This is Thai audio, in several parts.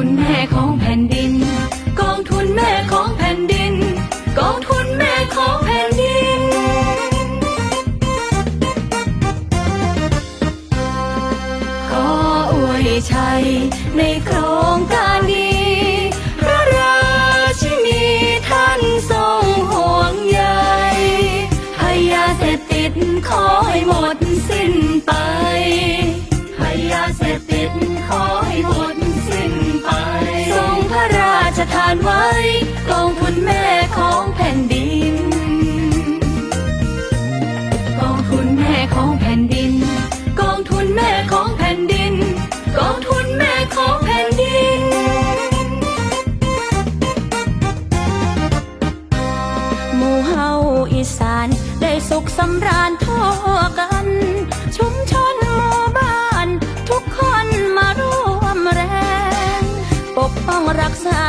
ทุนแม่ของแผ่นดิน กองทุนแม่ของแผ่นดิน กองทุนแม่ของแผ่นดิน ขออวยชัยในโครงการดีพระราชินีท่านทรงห่วงใยให้ยาเสพติดขอให้หมดสิ้นไปานไว้ กองทุนแม่ของแผ่นดิน กองทุนแม่ของแผ่นดิน กองทุนแม่ของแผ่นดิน กองทุนแม่ของแผ่นดิน หมู่เฮาอีสานได้สุขสำราญทั่วกัน ชุมชนหมู่บ้าน ทุกคนมาร่วมแรง ปกป้องรักษา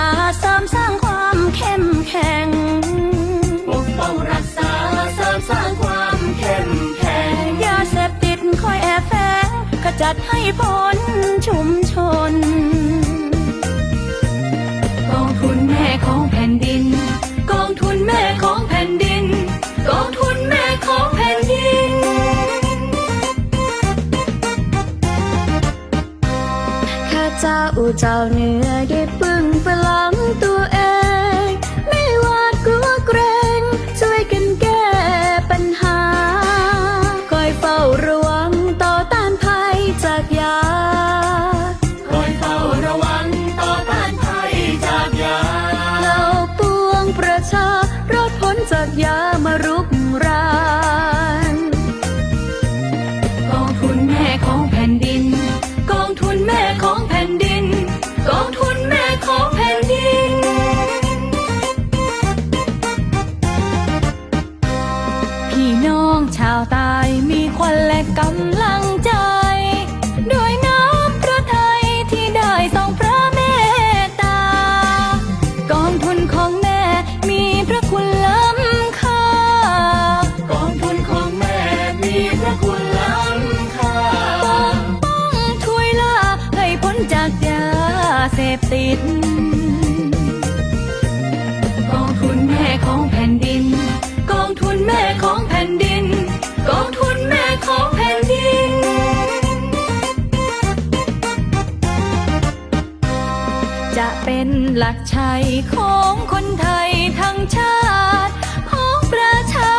จัดให้พ้นชุมชน กองทุนแม่ของแผ่นดิน กองทุนแม่ของแผ่นดิน กองทุนแม่ของแผ่นดิน ข้าเจ้าเจ้าเหนือได้ปึงประลังตัวเองาวใตายมีควันและกำลังใจ ด้วยน้ำพระทัยที่ได้ทรงพระเมตตา กองทุนของแม่มีพระคุณล้ำค่า กองทุนของแม่มีพระคุณล้ำค่าปกป้องถวยล่าให้พ้นจากยาเสพติด จะเป็นหลักชัยของคนไทยทั้งชาติของประชา